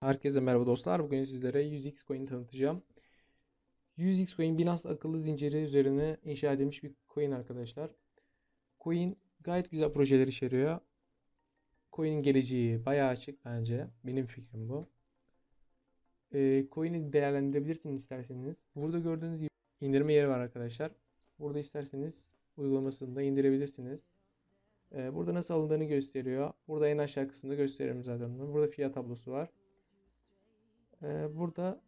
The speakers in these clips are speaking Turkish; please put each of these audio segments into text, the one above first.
Herkese merhaba dostlar. Bugün sizlere 100x coin tanıtacağım. 100x coin Binance akıllı zinciri üzerine inşa edilmiş bir coin arkadaşlar. Coin gayet güzel projeler içeriyor. Coin'in geleceği bayağı açık bence. Benim fikrim bu. Ee, coin'i değerlendirebilirsiniz isterseniz. Burada gördüğünüz gibi indirme yeri var arkadaşlar. Burada isterseniz uygulamasını da indirebilirsiniz. Ee, burada nasıl alındığını gösteriyor. Burada en aşağı kısımda gösteririm zaten. Burada fiyat tablosu var. Ee, burada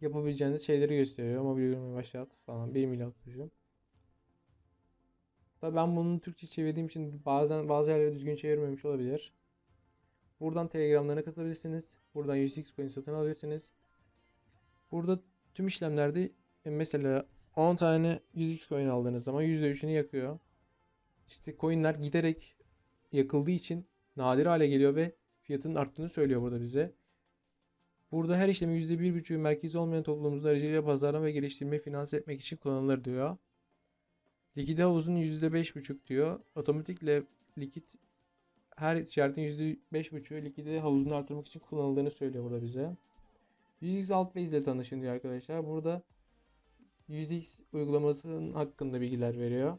yapabileceğiniz şeyleri gösteriyor. Mobil uygulamayı başlat falan. 1 milyon tuşu. Tabii ben bunu Türkçe çevirdiğim için bazen bazı yerleri düzgün çevirmemiş olabilir. Buradan Telegram'larına katılabilirsiniz. Buradan 100x coin satın alabilirsiniz. Burada tüm işlemlerde e, mesela 10 tane 100x coin aldığınız zaman %3'ünü yakıyor. İşte coinler giderek yakıldığı için nadir hale geliyor ve fiyatının arttığını söylüyor burada bize. Burada her işlemi %1,5 merkezi olmayan toplumumuzun aracılığıyla pazarlama ve geliştirmeyi finanse etmek için kullanılır diyor. Likide havuzun %5,5 diyor. Otomatikle likit her ticaretin %5,5'ü likide havuzunu artırmak için kullanıldığını söylüyor burada bize. 100x Altbase ile tanışın diyor arkadaşlar. Burada 100x uygulamasının hakkında bilgiler veriyor.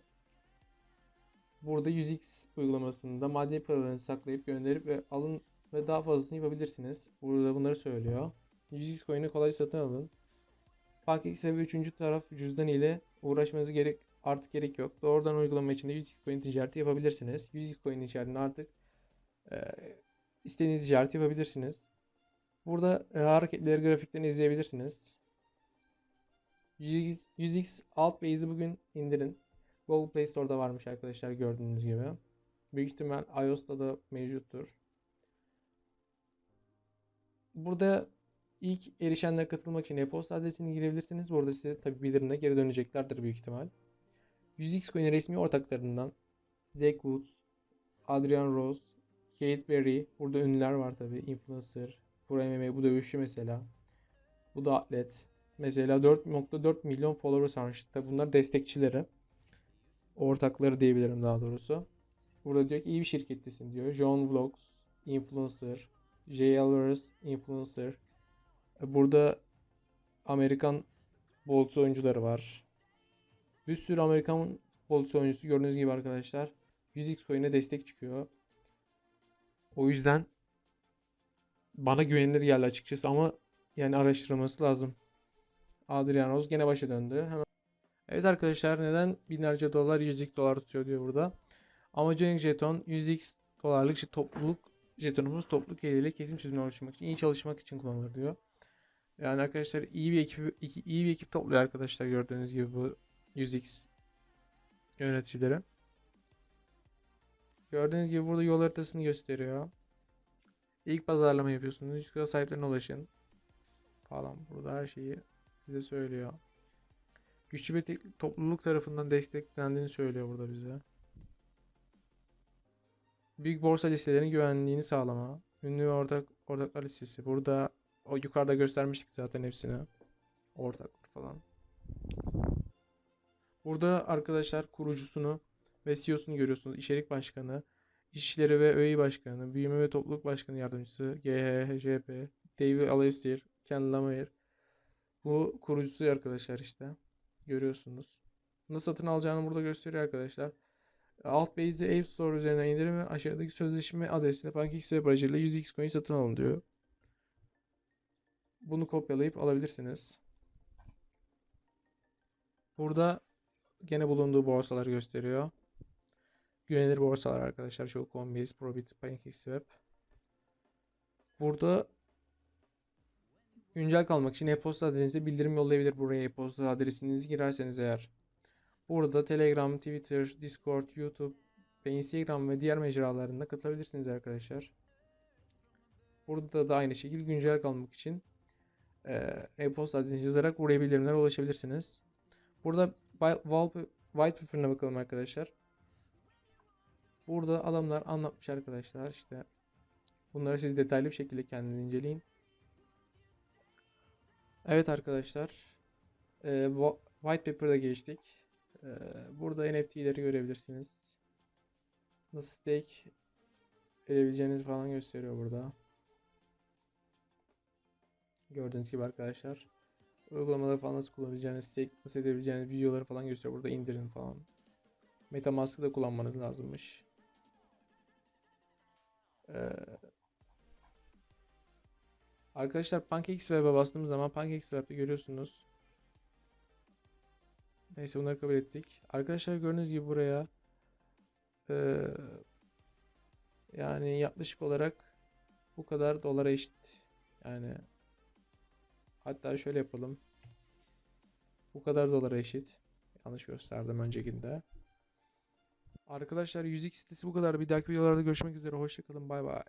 Burada 100x uygulamasında maddi paralarını saklayıp gönderip ve alın ve daha fazlasını yapabilirsiniz. Burada bunları söylüyor. 100x coin'i kolay satın alın. PancakeSwap ve üçüncü taraf cüzdan ile uğraşmanıza gerek artık gerek yok. Doğrudan uygulama içinde 100x coin ticareti yapabilirsiniz. 100x coin içerisinde artık e, istediğiniz ticareti yapabilirsiniz. Burada e, hareketleri grafiklerini izleyebilirsiniz. 100x, 100x Altbase'i bugün indirin. Google Play Store'da varmış arkadaşlar gördüğünüz gibi. Büyük ihtimal iOS'ta da mevcuttur. Burada ilk erişenler katılmak için e-posta adresini girebilirsiniz. Burada size tabi bildirimle geri döneceklerdir büyük ihtimal. 100x Coin resmi ortaklarından Zach Woods, Adrian Rose, Kate Berry, burada ünlüler var tabi, influencer, Pro MMA, bu dövüşçü mesela. Bu da atlet. Mesela 4.4 milyon followers varmış. Tabi bunlar destekçileri. Ortakları diyebilirim daha doğrusu. Burada diyor ki iyi bir şirkettesin diyor. John Vlogs, influencer, J. Alvarez, influencer. Burada Amerikan bolsu oyuncuları var. Bir sürü Amerikan bolsu oyuncusu gördüğünüz gibi arkadaşlar. 100x coin'e destek çıkıyor. O yüzden bana güvenilir geldi açıkçası ama yani araştırılması lazım. Adrian Rose gene başa döndü. Hemen Evet arkadaşlar neden binlerce dolar 100x dolar tutuyor diyor burada. Amacı jeton 100x dolarlık topluluk jetonumuz topluluk eliyle kesim çözümünü oluşturmak için iyi çalışmak için kullanılır diyor. Yani arkadaşlar iyi bir ekip iyi bir ekip topluyor arkadaşlar gördüğünüz gibi bu 100x yöneticileri. Gördüğünüz gibi burada yol haritasını gösteriyor. İlk pazarlama yapıyorsunuz. 100 kilo sahiplerine ulaşın. Falan burada her şeyi size söylüyor. Güçlü bir topluluk tarafından desteklendiğini söylüyor burada bize. Büyük borsa listelerinin güvenliğini sağlama. Ünlü ortak ortaklar listesi. Burada o yukarıda göstermiştik zaten hepsini. Ortaklar falan. Burada arkadaşlar kurucusunu ve CEO'sunu görüyorsunuz. İçerik başkanı, İşleri ve Öİ başkanı, büyüme ve topluluk başkanı yardımcısı, GHHJP, David Alastair, Ken Lamere. Bu kurucusu arkadaşlar işte. Görüyorsunuz. Nasıl satın alacağını burada gösteriyor arkadaşlar. Alt base'de App Store üzerinden indirin aşağıdaki sözleşme adresine PancakeSwap aracılığıyla 100x coin satın alın diyor. Bunu kopyalayıp alabilirsiniz. Burada gene bulunduğu borsaları gösteriyor. Güvenilir borsalar arkadaşlar. Çok Coinbase, Probit, PancakeSwap. Burada güncel kalmak için e-posta adresinize bildirim yollayabilir buraya e-posta adresinizi girerseniz eğer. Burada Telegram, Twitter, Discord, YouTube ve Instagram ve diğer mecralarında katılabilirsiniz arkadaşlar. Burada da aynı şekilde güncel kalmak için e, e-posta adresinizi yazarak buraya bildirimlere ulaşabilirsiniz. Burada wall- white paper'ına bakalım arkadaşlar. Burada adamlar anlatmış arkadaşlar işte. Bunları siz detaylı bir şekilde kendiniz inceleyin. Evet arkadaşlar. e, white paper'da geçtik. E, burada NFT'leri görebilirsiniz. Nasıl stake edebileceğinizi falan gösteriyor burada. Gördüğünüz gibi arkadaşlar. Uygulamaları falan nasıl kullanacağınız, stake nasıl edebileceğiniz videoları falan gösteriyor. Burada indirin falan. Metamask'ı da kullanmanız lazımmış. Ee, arkadaşlar PancakeSwap'e bastığımız zaman PancakeSwap'te görüyorsunuz. Neyse bunları kabul ettik. Arkadaşlar gördüğünüz gibi buraya ee, yani yaklaşık olarak bu kadar dolara eşit. Yani hatta şöyle yapalım. Bu kadar dolara eşit. Yanlış gösterdim öncekinde. Arkadaşlar 100x sitesi bu kadar. Bir dahaki videolarda görüşmek üzere. Hoşçakalın. Bay bay.